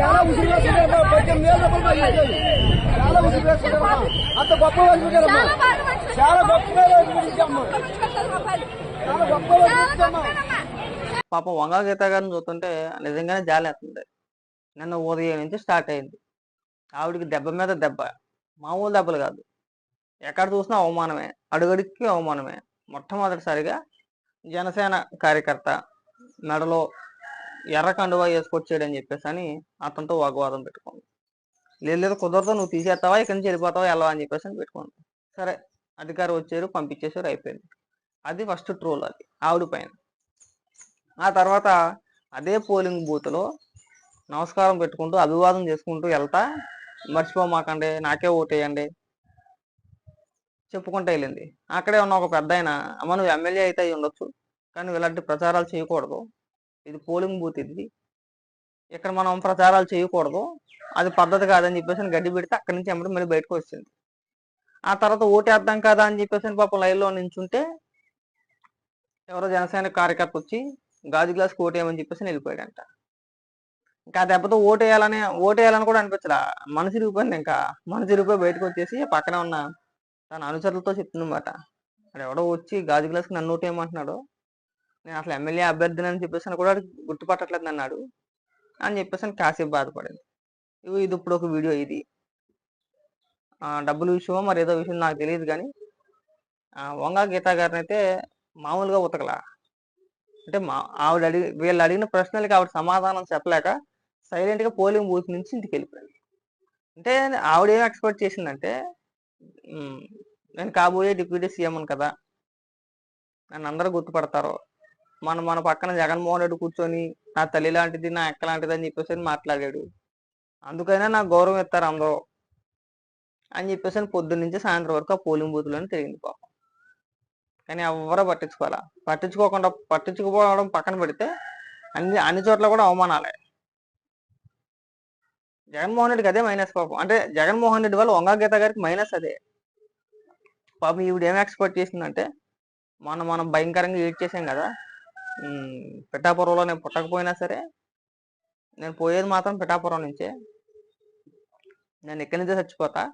చాలా ఉసిరి వేసుకుంటారు పద్దెనిమిది వేల రూపాయలు. చాలా ఉసిరి వేసుకుంటారు అంత గొప్ప వేసుకుంటారమ్మా చాలా. చాలా గొప్పగా వేసుకుంటామ్మా పట్టుకొస్తారు రూపాయలు. చాలా గొప్పగా చాలా వేసుకుంటామ్మా గొప్పనమ్మా. పాపం వంగా గీత గారిని చూస్తుంటే నిజంగానే జాలేస్తుంది నిన్న ఉదయం నుంచి స్టార్ట్ అయింది ఆవిడకి దెబ్బ మీద దెబ్బ మామూలు దెబ్బలు కాదు ఎక్కడ చూసినా అవమానమే అడుగడుక్కి అవమానమే మొట్టమొదటిసారిగా జనసేన కార్యకర్త మెడలో ఎర్ర కండువా అని చెప్పేసి అని అతనితో వాగ్వాదం పెట్టుకోండి లేదు లేదు కుదరదు నువ్వు తీసేస్తావా ఇక్కడి నుంచి వెళ్ళిపోతావా ఎలా అని చెప్పేసి అని పెట్టుకోండి సరే అధికారి వచ్చారు పంపించేసారు అయిపోయింది. అది ఫస్ట్ ట్రోల్ అది ఆవిడ పైన. ఆ తర్వాత అదే పోలింగ్ బూత్లో నమస్కారం పెట్టుకుంటూ అభివాదం చేసుకుంటూ వెళ్తా మర్చిపోమాకండి నాకే ఓటేయండి చెప్పుకుంటూ వెళ్ళింది. అక్కడే ఉన్న ఒక పెద్ద ఆయన అమ్మ నువ్వు ఎమ్మెల్యే అయితే అయి ఉండొచ్చు కానీ ఇలాంటి ప్రచారాలు చేయకూడదు ఇది పోలింగ్ బూత్ ఇది. ఇక్కడ మనం ప్రచారాలు చేయకూడదు. అది పద్ధతి కాదని చెప్పేసి గడ్డి పెడితే అక్కడి నుంచి ఎమ్మడి మళ్ళీ బయటకు వచ్చింది. ఆ తర్వాత ఓటేద్దాం కదా అని చెప్పేసి పాపం లైన్లో నించుంటే ఎవరో జనసేన కార్యకర్త వచ్చి గాజు గ్లాస్ ఓటేయమని చెప్పేసి వెళ్ళిపోయాడంట ఇంకా దెబ్బతో ఓటేయాలని ఓటేయాలని కూడా అనిపించలా. మనసు ఇరిగిపోయింది ఇంకా. మనసు ఇరిగిపోయి బయటకు వచ్చేసి పక్కనే ఉన్న తన అనుచరులతో చెప్తుందన్నమాట. అక్కడ ఎవడో వచ్చి గాజు గ్లాస్కి నన్ను ఓటేయమంటున్నాడు నేను అసలు ఎమ్మెల్యే అభ్యర్థిని అని చెప్పేసి కూడా గుర్తుపట్టట్లేదు అన్నాడు అని చెప్పేసి కాసేపు బాధపడింది. ఇవి ఇది ఇప్పుడు ఒక వీడియో ఇది. డబ్బులు డబ్బుల విషయమో మరి ఏదో విషయం నాకు తెలియదు కానీ ఆ, గీతా గారిని అయితే మామూలుగా ఉతకలా. అంటే మా ఆవిడ అడిగి వీళ్ళు అడిగిన ప్రశ్నలకి ఆవిడ సమాధానం చెప్పలేక సైలెంట్గా పోలింగ్ బూత్ నుంచి ఇంటికి వెళ్ళిపోయింది. అంటే ఆవిడ ఏం ఎక్స్పెక్ట్ చేసిందంటే నేను కాబోయే డిప్యూటీ సీఎం కదా నన్ను అందరూ గుర్తుపడతారు మన మన పక్కన జగన్మోహన్ రెడ్డి కూర్చొని నా తల్లి లాంటిది నా ఎక్క లాంటిది అని చెప్పేసి అని మాట్లాడాడు. అందుకైనా నాకు గౌరవం ఇస్తారు అందరూ అని చెప్పేసి పొద్దున్న నుంచి సాయంత్రం వరకు ఆ పోలింగ్ బూత్లోనే తిరిగింది పాపం. కానీ ఎవరో పట్టించుకోవాలా? పట్టించుకోకుండా పట్టించుకోవడం పక్కన పెడితే అన్ని అన్ని చోట్ల కూడా అవమానాలే. జగన్మోహన్ రెడ్డికి అదే మైనస్ పాపం. అంటే జగన్మోహన్ రెడ్డి వల్ల వంగా గీత గారికి మైనస్ అదే. పాపం ఈవిడ ఏం ఎక్స్పెక్ట్ చేసిందంటే మనం మనం భయంకరంగా ఏడ్ చేసాం కదా పిఠాపురంలో నేను పుట్టకపోయినా సరే నేను పోయేది మాత్రం పిఠాపురం నుంచే. నేను ఇక్కడి నుంచే చచ్చిపోతా.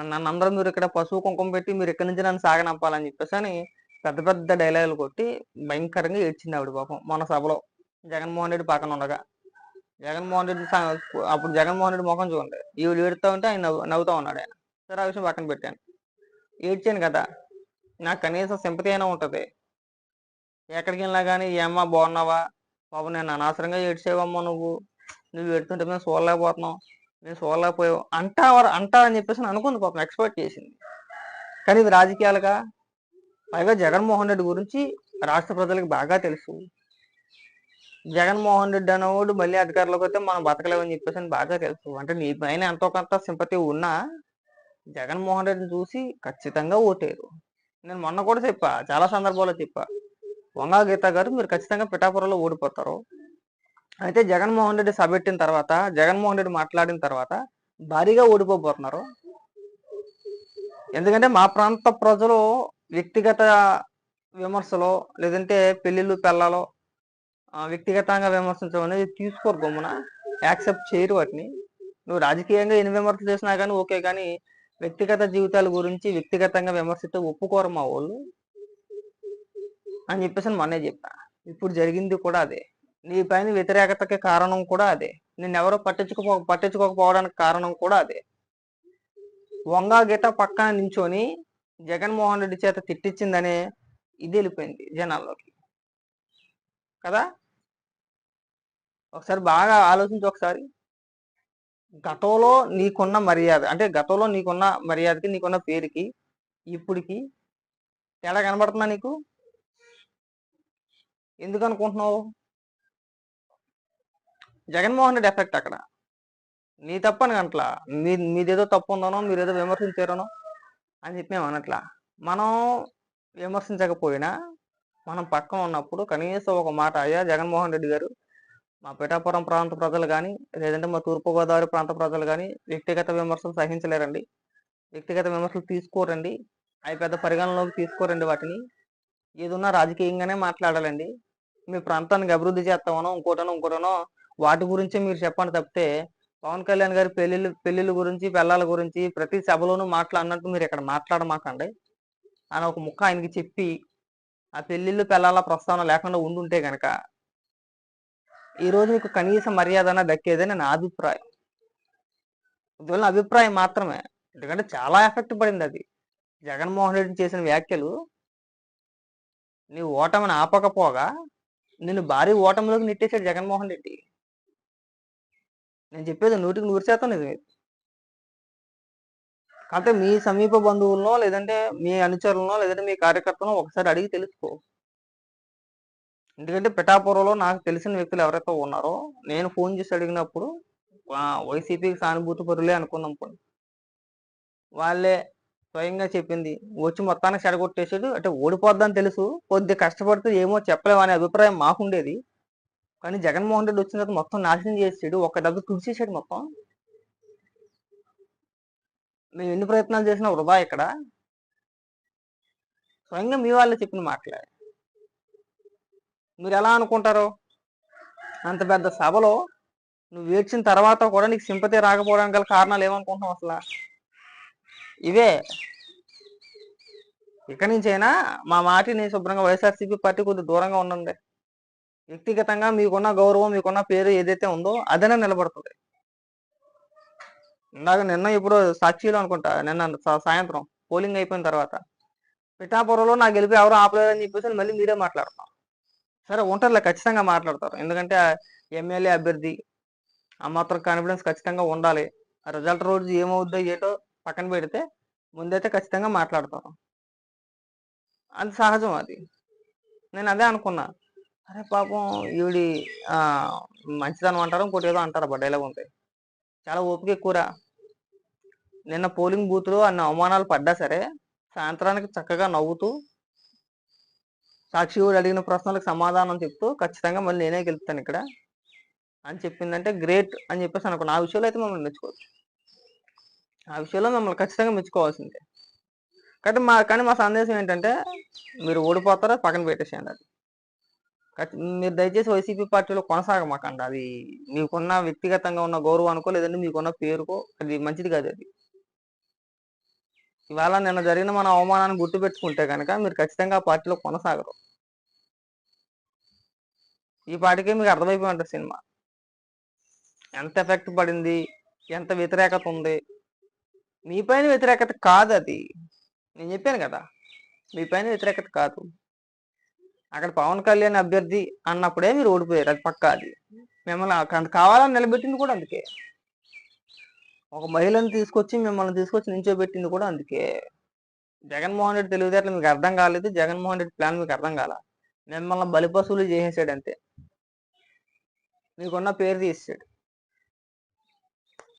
నన్ను అందరూ మీరు ఇక్కడ పశువు కుంకుమ పెట్టి మీరు ఇక్కడి నుంచి నన్ను సాగనంపాలని చెప్పేసి అని పెద్ద పెద్ద డైలాగులు కొట్టి భయంకరంగా ఏడ్చింది ఆవిడ పాపం మన సభలో. జగన్మోహన్ రెడ్డి పక్కన ఉండగా. జగన్మోహన్ రెడ్డి సా- అప్పుడు జగన్మోహన్ రెడ్డి ముఖం చూడండి. ఈవిడ ఏడుతా ఉంటే ఆయన నవ్వు నవ్వుతా ఉన్నాడు ఆయన. సరే ఆ విషయం పక్కన పెట్టాను. ఏడ్చాను కదా. నాకు కనీసం సింపతి అయినా ఉంటుంది. ఎక్కడికి వెళ్ళినా కానీ ఏమ్మా బాగున్నావా? బాబు నేను అనవసరంగా ఏడ్చేవమ్మా నువ్వు. నువ్వు ఏడుతుంటే మేము చూడలేకపోతున్నాం. నేను చూడలేకపోయావు అంటా అంటా అని చెప్పేసి అనుకుంది పాపం ఎక్స్పెక్ట్ చేసింది. కానీ ఇది రాజకీయాలుగా పైగా జగన్మోహన్ రెడ్డి గురించి రాష్ట్ర ప్రజలకు బాగా తెలుసు. జగన్మోహన్ రెడ్డి అనేవాడు మళ్ళీ అధికారంలోకి వస్తే మనం బతకలేమని చెప్పేసి అని బాగా తెలుసు. అంటే నీ పైన ఎంతో కొంత సింపతి ఉన్నా జగన్మోహన్ రెడ్డిని చూసి ఖచ్చితంగా ఓటేరు నేను మొన్న కూడా చెప్పా చాలా సందర్భాల్లో చెప్పా. వంగా గీత గారు మీరు ఖచ్చితంగా పిఠాపురంలో ఓడిపోతారు అయితే జగన్మోహన్ రెడ్డి సభెట్టిన తర్వాత జగన్మోహన్ రెడ్డి మాట్లాడిన తర్వాత భారీగా ఓడిపోబోతున్నారు ఎందుకంటే మా ప్రాంత ప్రజలు వ్యక్తిగత విమర్శలో లేదంటే పెళ్ళిళ్ళు పెళ్ళలో వ్యక్తిగతంగా విమర్శించడం అనేది తీసుకోరు గమ్మున. యాక్సెప్ట్ చేయరు వాటిని. నువ్వు రాజకీయంగా ఎన్ని విమర్శలు చేసినా కానీ ఓకే కానీ వ్యక్తిగత జీవితాల గురించి వ్యక్తిగతంగా విమర్శిస్తే ఒప్పుకోరు మా వాళ్ళు. అని చెప్పేసి మొన్నే చెప్పా. ఇప్పుడు జరిగింది కూడా అదే. నీ పైన వ్యతిరేకతకి కారణం కూడా అదే. నిన్ను ఎవరో పట్టించుకోపో పట్టించుకోకపోవడానికి కారణం కూడా అదే. వంగా గీత పక్కన నించొని జగన్మోహన్ రెడ్డి చేత తిట్టించిందనే ఇది వెళ్ళిపోయింది జనాల్లోకి. కదా? ఒకసారి బాగా ఆలోచించి ఒకసారి. గతంలో నీకున్న మర్యాద అంటే గతంలో నీకున్న మర్యాదకి నీకున్న పేరుకి ఇప్పటికి తేడా కనబడుతుందా నీకు? ఎందుకు అనుకుంటున్నావు జగన్మోహన్ రెడ్డి ఎఫెక్ట్ అక్కడ. నీ తప్పని గంటలా మీ మీదేదో తప్పు ఉందనో మీరేదో విమర్శించారనో అని చెప్పి మేము అనట్లా. మనం విమర్శించకపోయినా మనం పక్కన ఉన్నప్పుడు కనీసం ఒక మాట అయ్యా జగన్మోహన్ రెడ్డి గారు మా పిఠాపురం ప్రాంత ప్రజలు కానీ లేదంటే మా తూర్పుగోదావరి ప్రాంత ప్రజలు కానీ వ్యక్తిగత విమర్శలు సహించలేరండి. వ్యక్తిగత విమర్శలు తీసుకోరండి. అవి పెద్ద పరిగణనలోకి తీసుకోరండి వాటిని. ఏదున్నా రాజకీయంగానే మాట్లాడాలండి. మీ ప్రాంతానికి అభివృద్ధి చేస్తామనో ఇంకోటనో ఇంకోటనో వాటి గురించే మీరు చెప్పండి తప్పితే పవన్ కళ్యాణ్ గారి పెళ్ళిళ్ళు పెళ్ళిళ్ళ గురించి పిల్లల గురించి ప్రతి సభలోనూ మాట్లాడినట్టు మీరు ఇక్కడ మాట్లాడమాకండి. అని ఒక ముక్క ఆయనకి చెప్పి ఆ పెళ్ళిళ్ళు పిల్లల ప్రస్తావన లేకుండా ఉండుంటే గనక ఈ రోజు మీకు కనీస మర్యాద అన్న దక్కేదని నా అభిప్రాయం. ఇదివల్ల అభిప్రాయం మాత్రమే. ఎందుకంటే చాలా ఎఫెక్ట్ పడింది అది. జగన్మోహన్ రెడ్డి చేసిన వ్యాఖ్యలు నీ ఓటమిని ఆపకపోగా నిన్ను భారీ ఓటమిలోకి నెట్టేశాడు జగన్మోహన్ రెడ్డి. నేను చెప్పేది నూటికి నూరు శాతం నిజమే. కాకపోతే మీ సమీప బంధువులనో లేదంటే మీ అనుచరులనో లేదంటే మీ కార్యకర్తనో ఒకసారి అడిగి తెలుసుకో. ఎందుకంటే పిఠాపురంలో నాకు తెలిసిన వ్యక్తులు ఎవరైతే ఉన్నారో నేను ఫోన్ చేసి అడిగినప్పుడు వైసీపీకి సానుభూతి పరులే అనుకుందాం పోనీ. వాళ్ళే స్వయంగా చెప్పింది. వచ్చి మొత్తానికి చెడగొట్టేసాడు అంటే ఓడిపోద్దని తెలుసు. కొద్ది కష్టపడితే ఏమో చెప్పలేము అనే అభిప్రాయం మాకుండేది. కానీ జగన్మోహన్ రెడ్డి వచ్చిన తర్వాత మొత్తం నాశనం చేసాడు ఒక డబ్బు కృషిసాడు మొత్తం. మేము ఎన్ని ప్రయత్నాలు చేసినా వృధా ఇక్కడ. స్వయంగా మీ వాళ్ళే చెప్పిన మాటలే. మీరు ఎలా అనుకుంటారు? అంత పెద్ద సభలో నువ్వు ఏడ్చిన తర్వాత కూడా నీకు సింపతి రాకపోవడానికి గల కారణాలు ఏమనుకుంటున్నావు అసలు? ఇవే. ఇక్కడి నుంచైనా మా మాటిని శుభ్రంగా వైఎస్ఆర్సీపీ పార్టీ కొద్దిగా దూరంగా ఉండండి. వ్యక్తిగతంగా మీకున్న గౌరవం మీకున్న పేరు ఏదైతే ఉందో అదనే నిలబడుతుంది. ఇందాక నిన్న ఇప్పుడు సాక్షిలో అనుకుంటా నిన్న సాయంత్రం పోలింగ్ అయిపోయిన తర్వాత పిఠాపురంలో నాకు గెలిపి ఎవరు ఆపలేదని చెప్పేసి మళ్ళీ మీరే మాట్లాడతాం సరే ఉంటారులే ఖచ్చితంగా మాట్లాడతారు. ఎందుకంటే ఎమ్మెల్యే అభ్యర్థి ఆ మాత్రం కాన్ఫిడెన్స్ ఖచ్చితంగా ఉండాలి. రిజల్ట్ రోజు ఏమవుద్దో ఏటో పక్కన పెడితే ముందైతే ఖచ్చితంగా మాట్లాడతారు అది సహజం అది. నేను అదే అనుకున్నా. అరే పాపం ఈవిడి మంచిదని మంచిదనం అంటారు ఇంకోటి ఏదో అంటారు అబ్బా డైలాగ్ ఉంటాయి చాలా ఓపిక ఎక్కువరా. నిన్న పోలింగ్ బూత్లో అన్ని అవమానాలు పడ్డా సరే సాయంత్రానికి చక్కగా నవ్వుతూ సాక్షి కూడా అడిగిన ప్రశ్నలకు సమాధానం చెప్తూ ఖచ్చితంగా మళ్ళీ నేనే గెలుపుతాను ఇక్కడ అని చెప్పిందంటే గ్రేట్ అని చెప్పేసి అనుకున్నా. ఆ విషయంలో అయితే మమ్మల్ని నేర్చుకోవచ్చు ఆ విషయంలో మమ్మల్ని ఖచ్చితంగా మెచ్చుకోవాల్సిందే. కాబట్టి మా కానీ మా సందేశం ఏంటంటే మీరు ఓడిపోతారో పక్కన పెట్టేసేయండి అది. మీరు దయచేసి వైసీపీ పార్టీలో కొనసాగమాకండి. అది మీకున్న వ్యక్తిగతంగా ఉన్న గౌరవం అనుకో లేదంటే మీకున్న పేరుకో అది మంచిది కాదు అది. ఇవాళ నిన్న జరిగిన మన అవమానాన్ని గుర్తుపెట్టుకుంటే కనుక మీరు ఖచ్చితంగా ఆ పార్టీలో కొనసాగరు. ఈ పాటికే మీకు అర్థమైపోయి ఉంటుంది సినిమా. ఎంత ఎఫెక్ట్ పడింది ఎంత వ్యతిరేకత ఉంది మీ పైన వ్యతిరేకత కాదు అది నేను చెప్పాను కదా మీ పైన వ్యతిరేకత కాదు. అక్కడ పవన్ కళ్యాణ్ అభ్యర్థి అన్నప్పుడే మీరు ఓడిపోయారు అది పక్క అది. మిమ్మల్ని అంత కావాలని నిలబెట్టింది కూడా అందుకే. ఒక మహిళను తీసుకొచ్చి మిమ్మల్ని తీసుకొచ్చి నించోబెట్టింది కూడా అందుకే. జగన్మోహన్ రెడ్డి తెలివితేటలు మీకు అర్థం కాలేదు జగన్మోహన్ రెడ్డి ప్లాన్ మీకు అర్థం కాల. మిమ్మల్ని బలిపశువులు చేసేసాడు అంతే మీకున్న పేరు తీసాడు